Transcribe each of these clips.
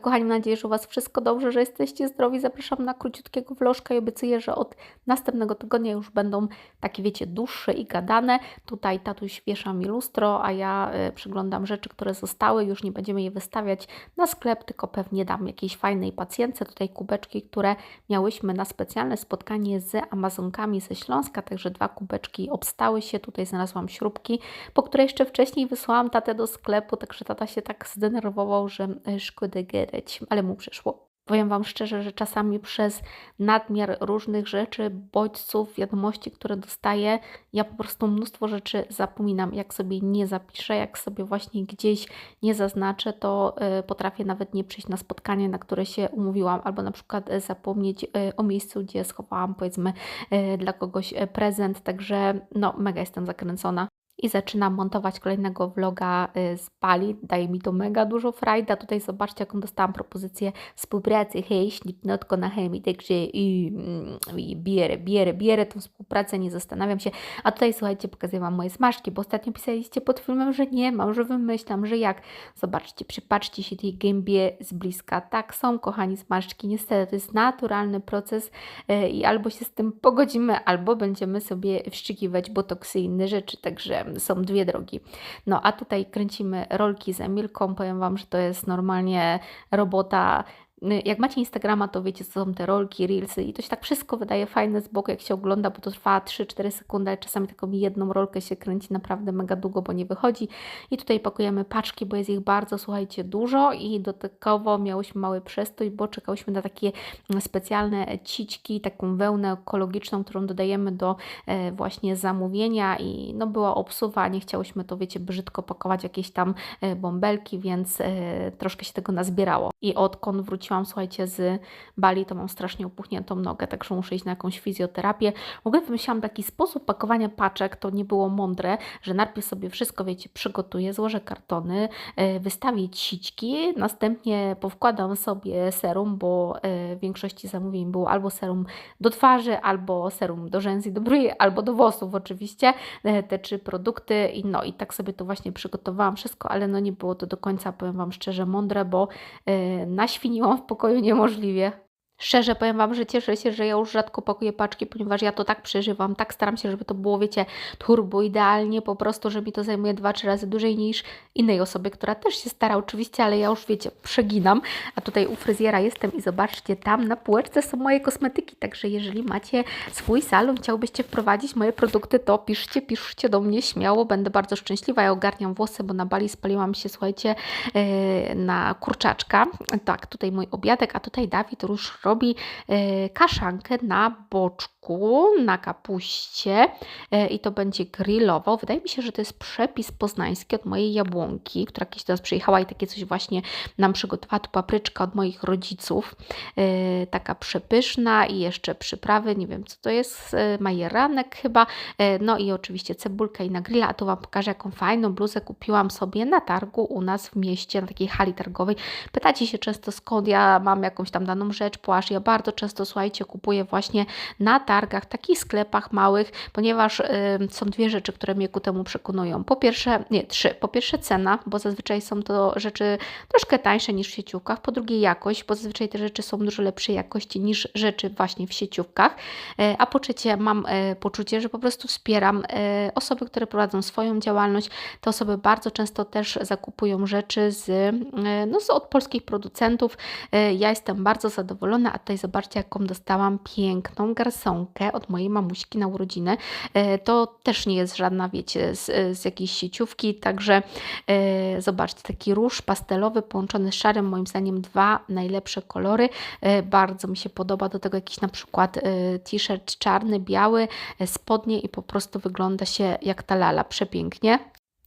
Kochani, mam nadzieję, że u Was wszystko dobrze, że jesteście zdrowi. Zapraszam na króciutkiego vlożka i obiecuję, że od następnego tygodnia już będą takie, wiecie, dłuższe i gadane. Tutaj tatuś wiesza mi lustro, a ja y, przyglądam rzeczy, które zostały. Już nie będziemy je wystawiać na sklep, tylko pewnie dam jakiejś fajnej pacjentce. Tutaj kubeczki, które miałyśmy na specjalne spotkanie z Amazonkami ze Śląska, także dwa kubeczki obstały się. Tutaj znalazłam śrubki, po które jeszcze wcześniej wysłałam tatę do sklepu, także tata się tak zdenerwował, że y, gadać, ale mu przyszło. Powiem Wam szczerze, że czasami przez nadmiar różnych rzeczy, bodźców, wiadomości, które dostaję, ja po prostu mnóstwo rzeczy zapominam. Jak sobie nie zapiszę, jak sobie właśnie gdzieś nie zaznaczę, to y, potrafię nawet nie przyjść na spotkanie, na które się umówiłam, albo na przykład y, zapomnieć y, o miejscu, gdzie schowałam powiedzmy dla kogoś prezent. Także no, mega jestem zakręcona i zaczynam montować kolejnego vloga y, z Bali. Daje mi to mega dużo frajda. Tutaj zobaczcie, jaką dostałam propozycję współpracy. Hej, ślipnotko na chemii, także i, mm, i bierę, bierę, bierę tą współpracę, nie zastanawiam się. A tutaj, słuchajcie, pokazuję Wam moje smażki, bo ostatnio pisaliście pod filmem, że nie mam, że wymyślam, że jak. Zobaczcie, przypatrzcie się tej gębie z bliska. Tak są, kochani, smażki. Niestety, to jest naturalny proces y, i albo się z tym pogodzimy, albo będziemy sobie wszczykiwać botoksy i inne rzeczy, także są dwie drogi. No a tutaj kręcimy rolki z Emilką. Powiem Wam, że to jest normalnie robota jak macie Instagrama, to wiecie, co są te rolki, reelsy i to się tak wszystko wydaje fajne z boku, jak się ogląda, bo to trwa 3-4 sekundy, ale czasami taką jedną rolkę się kręci naprawdę mega długo, bo nie wychodzi. I tutaj pakujemy paczki, bo jest ich bardzo, słuchajcie, dużo i dodatkowo miałyśmy mały przestój, bo czekałyśmy na takie specjalne cićki, taką wełnę ekologiczną, którą dodajemy do e, właśnie zamówienia i no była obsuwa, nie chciałyśmy to, wiecie, brzydko pakować jakieś tam e, bąbelki, więc e, troszkę się tego nazbierało. I odkąd wróciłam wróciłam, słuchajcie, z Bali, to mam strasznie upuchniętą nogę, także muszę iść na jakąś fizjoterapię. W ogóle wymyślałam taki sposób pakowania paczek, to nie było mądre, że najpierw sobie wszystko, wiecie, przygotuję, złożę kartony, e, wystawię sićki, następnie powkładam sobie serum, bo e, w większości zamówień było albo serum do twarzy, albo serum do rzęs i do brwi, albo do włosów oczywiście, e, te trzy produkty i no i tak sobie to właśnie przygotowałam wszystko, ale no nie było to do końca, powiem Wam szczerze, mądre, bo naświniłam w pokoju niemożliwie. Szczerze powiem Wam, że cieszę się, że ja już rzadko pakuję paczki, ponieważ ja to tak przeżywam, tak staram się, żeby to było, wiecie, turbo idealnie, po prostu, że mi to zajmuje dwa, trzy razy dłużej niż innej osoby, która też się stara oczywiście, ale ja już, wiecie, przeginam. A tutaj u fryzjera jestem i zobaczcie, tam na półeczce są moje kosmetyki, także jeżeli macie swój salon, chciałbyście wprowadzić moje produkty, to piszcie, piszcie do mnie śmiało, będę bardzo szczęśliwa. Ja ogarniam włosy, bo na Bali spaliłam się, słuchajcie, yy, na kurczaczka. Tak, tutaj mój obiadek, a tutaj Dawid już e, kaszankę na boczku na kapuście e, i to będzie grillował. Wydaje mi się, że to jest przepis poznański od mojej jabłonki, która kiedyś do nas przyjechała i takie coś właśnie nam przygotowała. Tu papryczka od moich rodziców, e, taka przepyszna i jeszcze przyprawy, nie wiem co to jest, majeranek chyba, no i oczywiście cebulka i na grilla, a tu Wam pokażę jaką fajną bluzę kupiłam sobie na targu u nas w mieście, na takiej hali targowej. Pytacie się często skąd ja mam jakąś tam daną rzecz, płaszcz, ja bardzo często, słuchajcie, kupuję właśnie na targach, takich sklepach małych, ponieważ y, są dwie rzeczy, które mnie ku temu przekonują. Po pierwsze, nie, trzy. Po pierwsze cena, bo zazwyczaj są to rzeczy troszkę tańsze niż w sieciówkach. Po drugie jakość, bo zazwyczaj te rzeczy są dużo lepszej jakości niż rzeczy właśnie w sieciówkach. Y, a po trzecie mam y, poczucie, że po prostu wspieram e, osoby, które prowadzą swoją działalność. Te osoby bardzo często też zakupują rzeczy z, no, z od polskich producentów. Ja jestem bardzo zadowolona, a tutaj zobaczcie, jaką dostałam piękną garsonkę od mojej mamuśki na urodziny. E, to też nie jest żadna, wiecie, z, z jakiejś sieciówki, także e, zobaczcie, taki róż pastelowy połączony z szarym, moim zdaniem dwa najlepsze kolory. E, bardzo mi się podoba do tego jakiś na przykład t-shirt czarny, biały, spodnie i po prostu wygląda się jak ta lala, przepięknie.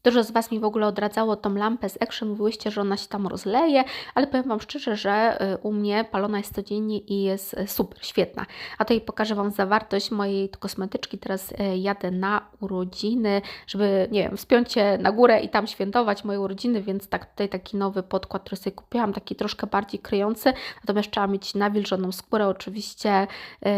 Dużo z Was mi w ogóle odradzało tą lampę z Action, mówiłyście, że ona się tam rozleje, ale powiem Wam szczerze, że y, u mnie palona jest codziennie i jest y, super, świetna. A tutaj pokażę Wam zawartość mojej kosmetyczki. Teraz y, jadę na urodziny, żeby, nie wiem, wspiąć się na górę i tam świętować moje urodziny, więc tak tutaj taki nowy podkład, który sobie kupiłam, taki troszkę bardziej kryjący, natomiast trzeba mieć nawilżoną skórę, oczywiście yy,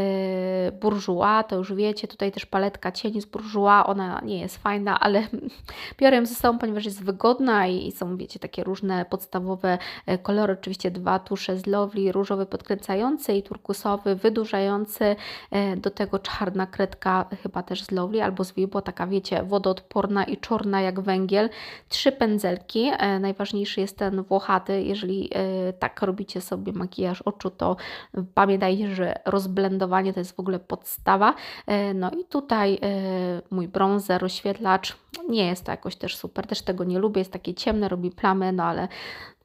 bourjois, to już wiecie, tutaj też paletka cieni z bourjois, ona nie jest fajna, ale biorę ją ze sobą, ponieważ jest wygodna i są, wiecie, takie różne podstawowe e, kolory. Oczywiście dwa tusze z Lovely, różowy podkręcający i turkusowy, wydłużający. E, Do tego czarna kredka, chyba też z Lovely albo z Vivo, taka wiecie, wodoodporna i czarna jak węgiel. Trzy pędzelki. E, Najważniejszy jest ten włochaty. Jeżeli tak robicie sobie makijaż oczu, to pamiętajcie, że rozblendowanie to jest w ogóle podstawa. No i tutaj mój bronzer, rozświetlacz. Nie jest to jakoś też super, też tego nie lubię. Jest takie ciemne, robi plamy, no ale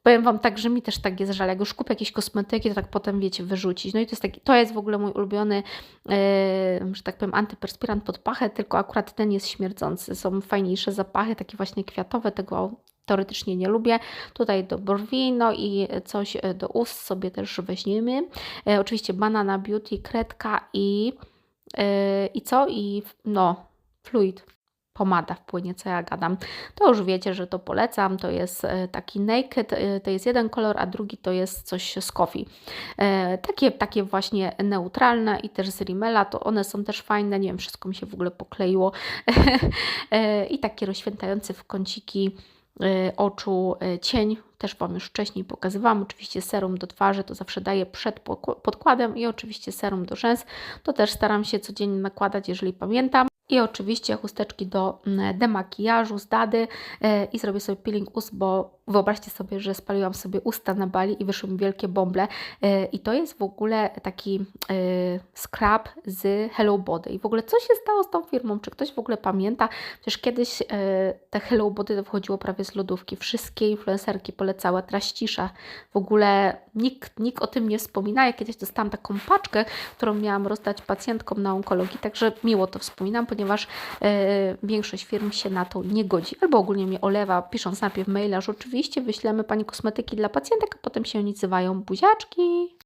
powiem Wam tak, że mi też tak jest żal. Jak już kupię jakieś kosmetyki, to tak potem wiecie, wyrzucić. No i to jest taki, to jest w ogóle mój ulubiony, e, że tak powiem, antyperspirant pod pachę, tylko akurat ten jest śmierdzący. Są fajniejsze zapachy, takie właśnie kwiatowe, tego teoretycznie nie lubię. Tutaj do brwi, no i coś e, do ust sobie też weźmiemy. E, oczywiście Banana Beauty, kredka i e, i co? I no, fluid. Pomada wpłynie, co ja gadam. To już wiecie, że to polecam. To jest e, taki naked, e, to jest jeden kolor, a drugi to jest coś z coffee. E, takie, takie właśnie neutralne i też z Rimmela, to one są też fajne. Nie wiem, wszystko mi się w ogóle pokleiło. I takie rozświetlające w kąciki oczu cień. Też Wam już wcześniej pokazywałam. Oczywiście serum do twarzy to zawsze daję przed podkładem i oczywiście serum do rzęs. To też staram się codziennie nakładać, jeżeli pamiętam. I oczywiście chusteczki do mm, demakijażu z Dady e, i zrobię sobie peeling ust, bo wyobraźcie sobie, że spaliłam sobie usta na bali i wyszły mi wielkie bąble. E, I to jest w ogóle taki e, scrub z Hello Body. I w ogóle co się stało z tą firmą? Czy ktoś w ogóle pamięta? Przecież kiedyś e, te Hello Body to wchodziło prawie z lodówki. Wszystkie influencerki polecały, teraz cisza. W ogóle nikt, nikt o tym nie wspomina. Ja kiedyś dostałam taką paczkę, którą miałam rozdać pacjentkom na onkologii, także miło to wspominam, ponieważ większość firm się na to nie godzi. Albo ogólnie mnie olewa, pisząc najpierw maila, że oczywiście wyślemy Pani kosmetyki dla pacjentek, a potem się oni nazywają buziaczki.